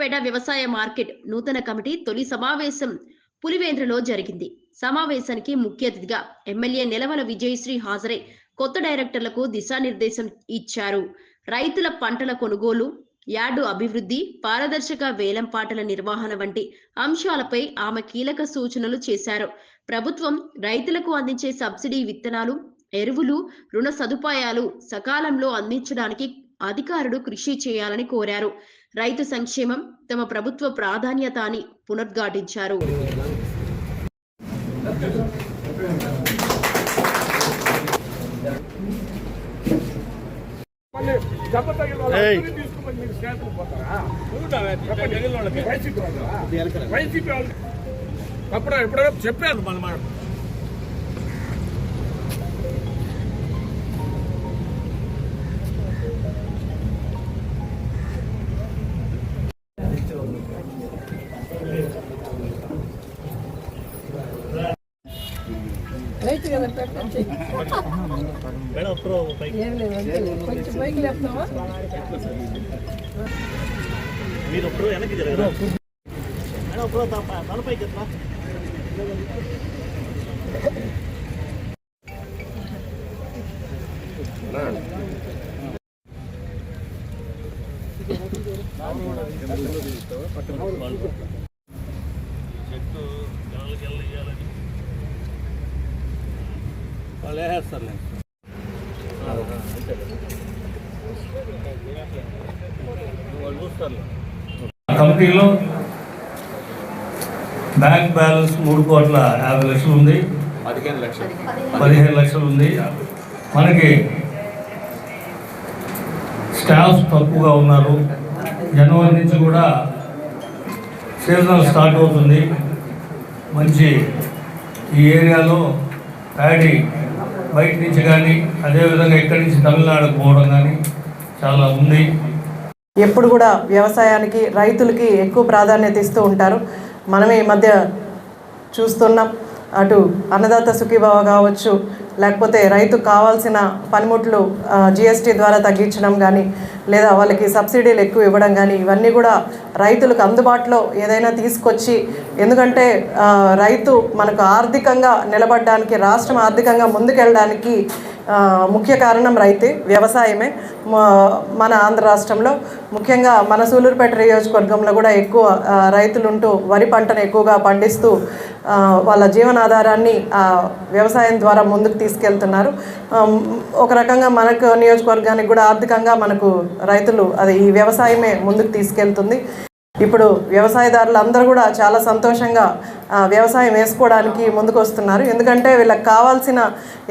సూలూరుపేట వ్యవసాయ మార్కెట్ నూతన కమిటీ తొలి సమావేశం పులివేంద్రలో జరిగింది. సమావేశానికి ముఖ్య అతిథిగా ఎమ్మెల్యే నిలవల విజయశ్రీ హాజరై కొత్త డైరెక్టర్లకు దిశానిర్దేశం ఇచ్చారు. రైతుల పంటల కొనుగోలు యార్డు అభివృద్ధి పారదర్శక వేలం పాటల నిర్వహణ వంటి అంశాలపై ఆమె కీలక సూచనలు చేశారు. ప్రభుత్వం రైతులకు అందించే సబ్సిడీ విత్తనాలు ఎరువులు రుణ సదుపాయాలు సకాలంలో అందించడానికి అధికారులు కృషి చేయాలని కోరారు. రైతు సంక్షేమం తమ ప్రభుత్వ ప్రాధాన్యత అని పునరుద్ఘాటించారు మళ్ళీ దెబ్బ తగిలిన రైతు కదా పెట్టండి ఏం లేదు కొంచెం పైకి లేపుతావా మీరు ఒప్పుడు వెనక్కి మేడం తలపైకి ఎట్లా చెట్టు జనాలకి వెళ్ళి ఇయ్యాలని. వాళ్ళు వేసేస్తారులే. కంపెనీలో బ్యాంక్ బ్యాలెన్స్ మూడు కోట్ల యాభై లక్షలు ఉంది. పదిహేను లక్షలు. ఉంది. మనకి స్టాఫ్ తక్కువగా ఉన్నారు. జనవరి నుంచి కూడా సీజనల్ స్టార్ట్ అవుతుంది. మంచి ఈ ఏరియాలో ప్యాడీ బయట నుంచి కానీ అదేవిధంగా ఇక్కడి నుంచి తమిళనాడుకు పోవడం కానీ చాలా ఉంది. ఎప్పుడు కూడా వ్యవసాయానికి రైతులకి ఎక్కువ ప్రాధాన్యత ఇస్తూ ఉంటారు. మనమే ఈ మధ్య చూస్తున్నాం. అటు అన్నదాత సుఖీభావ కావచ్చు లేకపోతే రైతుకు కావాల్సిన పనిముట్లు జిఎస్టీ ద్వారా తగ్గించడం కానీ లేదా వాళ్ళకి సబ్సిడీలు ఎక్కువ ఇవ్వడం కానీ ఇవన్నీ కూడా రైతులకు అందుబాటులో ఏదైనా తీసుకొచ్చి ఎందుకంటే రైతు మనకు ఆర్థికంగా నిలబడడానికి రాష్ట్రం ఆర్థికంగా ముందుకెళ్ళడానికి ముఖ్య కారణం రైతే వ్యవసాయమే. మన ఆంధ్ర రాష్ట్రంలో ముఖ్యంగా మన సూలూరుపేట నియోజకవర్గంలో కూడా ఎక్కువ రైతులుంటూ రైతులు ఉంటూ వరి పంటను ఎక్కువగా పండిస్తూ వాళ్ళ జీవనాధారాన్ని వ్యవసాయం ద్వారా ముందుకు తీసుకెళ్తున్నారు. ఒక రకంగా మనకు నియోజకవర్గానికి కూడా ఆర్థికంగా మనకు రైతులు అది ఈ వ్యవసాయమే ముందుకు తీసుకెళ్తుంది. ఇప్పుడు వ్యవసాయదారులు అందరూ కూడా చాలా సంతోషంగా వ్యవసాయం వేసుకోవడానికి ముందుకు వస్తున్నారు ఎందుకంటే వీళ్ళకి కావాల్సిన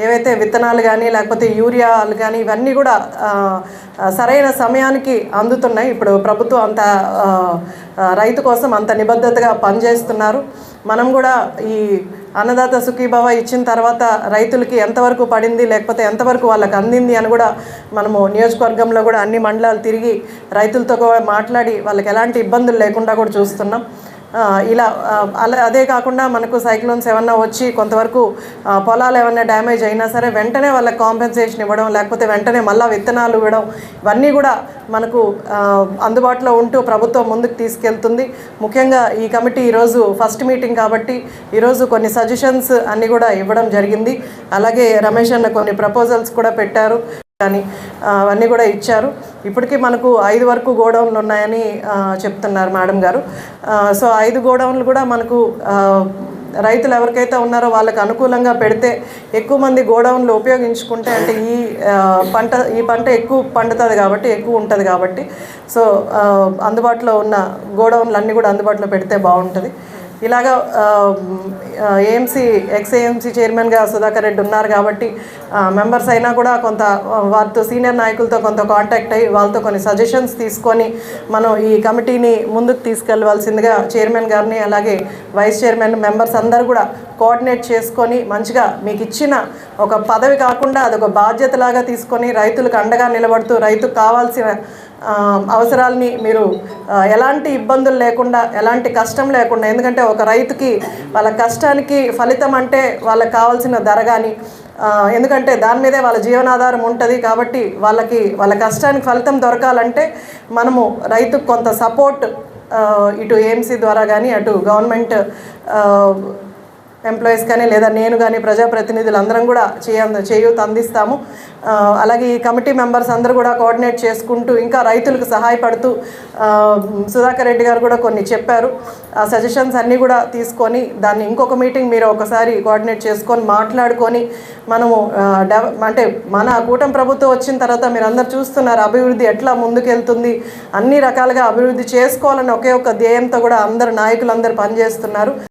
ఏవైతే విత్తనాలు కానీ లేకపోతే యూరియాలు కానీ ఇవన్నీ కూడా సరైన సమయానికి అందుతున్నాయి. ఇప్పుడు ప్రభుత్వం అంత రైతు కోసం అంత నిబద్ధతగా పనిచేస్తున్నారు. మనం కూడా ఈ అన్నదాత సుఖీభావ ఇచ్చిన తర్వాత రైతులకి ఎంతవరకు పడింది లేకపోతే ఎంతవరకు వాళ్ళకి అందింది అని కూడా మనము నియోజకవర్గంలో కూడా అన్ని మండలాలు తిరిగి రైతులతో కూడా మాట్లాడి వాళ్ళకి ఎలాంటి ఇబ్బందులు లేకుండా కూడా చూస్తున్నాం. ఇలా అలా అదే కాకుండా మనకు సైక్లోన్స్ ఏమన్నా వచ్చి కొంతవరకు పొలాలు ఏమన్నా డ్యామేజ్ అయినా సరే వెంటనే వాళ్ళకి కాంపెన్సేషన్ ఇవ్వడం లేకపోతే వెంటనే మళ్ళీ విత్తనాలు ఇవ్వడం ఇవన్నీ కూడా మనకు అందుబాటులో ఉంటూ ప్రభుత్వం ముందుకు తీసుకెళ్తుంది. ముఖ్యంగా ఈ కమిటీ ఈరోజు ఫస్ట్ మీటింగ్ కాబట్టి ఈరోజు కొన్ని సజెషన్స్ అన్నీ కూడా ఇవ్వడం జరిగింది. అలాగే రమేష్ అన్న కొన్ని ప్రపోజల్స్ కూడా పెట్టారు. కానీ అవన్నీ కూడా ఇచ్చారు. ఇప్పటికీ మనకు ఐదు వరకు గోడౌన్లు ఉన్నాయని చెప్తున్నారు మేడం గారు. సో ఐదు గోడౌన్లు కూడా మనకు రైతులు ఎవరికైతే ఉన్నారో వాళ్ళకి అనుకూలంగా పెడితే ఎక్కువ మంది గోడౌన్లు ఉపయోగించుకుంటే అంటే ఈ పంట ఈ పంట ఎక్కువ పండుతుంది కాబట్టి ఎక్కువ ఉంటుంది కాబట్టి. సో అందుబాటులో ఉన్న గోడౌన్లు అన్నీ కూడా అందుబాటులో పెడితే బాగుంటుంది. ఇలాగా ఏఎంసీ ఎక్స్ఏఎంసీ చైర్మన్గా సుధాకర్ రెడ్డి ఉన్నారు కాబట్టి మెంబర్స్ అయినా కూడా కొంత వారితో సీనియర్ నాయకులతో కొంత కాంటాక్ట్ అయ్యి వాళ్ళతో కొన్ని సజెషన్స్ తీసుకొని మనం ఈ కమిటీని ముందుకు తీసుకెళ్ళవలసిందిగా చైర్మన్ గారిని అలాగే వైస్ చైర్మన్ మెంబర్స్ అందరూ కూడా కోఆర్డినేట్ చేసుకొని మంచిగా మీకు ఇచ్చిన ఒక పదవి కాకుండా అదొక బాధ్యతలాగా తీసుకొని రైతులకు అండగా నిలబడుతూ రైతుకు కావాల్సిన అవసరాలని మీరు ఎలాంటి ఇబ్బందులు లేకుండా ఎలాంటి కష్టం లేకుండా ఎందుకంటే ఒక రైతుకి వాళ్ళ కష్టానికి ఫలితం అంటే వాళ్ళకి కావాల్సిన ధర కానీ ఎందుకంటే దాని మీదే వాళ్ళ జీవనాధారం ఉంటుంది కాబట్టి వాళ్ళకి వాళ్ళ కష్టానికి ఫలితం దొరకాలంటే మనము రైతుకు కొంత సపోర్ట్ ఇటు ఏఎంసీ ద్వారా కానీ అటు గవర్నమెంట్ ఎంప్లాయీస్ కానీ లేదా నేను కానీ ప్రజాప్రతినిధులు అందరం కూడా చేయ చేయూత అందిస్తాము అలాగే ఈ కమిటీ మెంబర్స్ అందరూ కూడా కోఆర్డినేట్ చేసుకుంటూ ఇంకా రైతులకు సహాయపడుతూ సుధాకర్ రెడ్డి గారు కూడా కొన్ని చెప్పారు. ఆ సజెషన్స్ అన్నీ కూడా తీసుకొని దాన్ని ఇంకొక మీటింగ్ మీరు ఒకసారి కోఆర్డినేట్ చేసుకొని మాట్లాడుకొని మనము డెవ అంటే మన కూటమి ప్రభుత్వం వచ్చిన తర్వాత మీరు అందరు చూస్తున్నారు అభివృద్ధి ఎట్లా ముందుకెళ్తుంది. అన్ని రకాలుగా అభివృద్ధి చేసుకోవాలని ఒకే ఒక ధ్యేయంతో కూడా అందరు నాయకులందరూ పనిచేస్తున్నారు.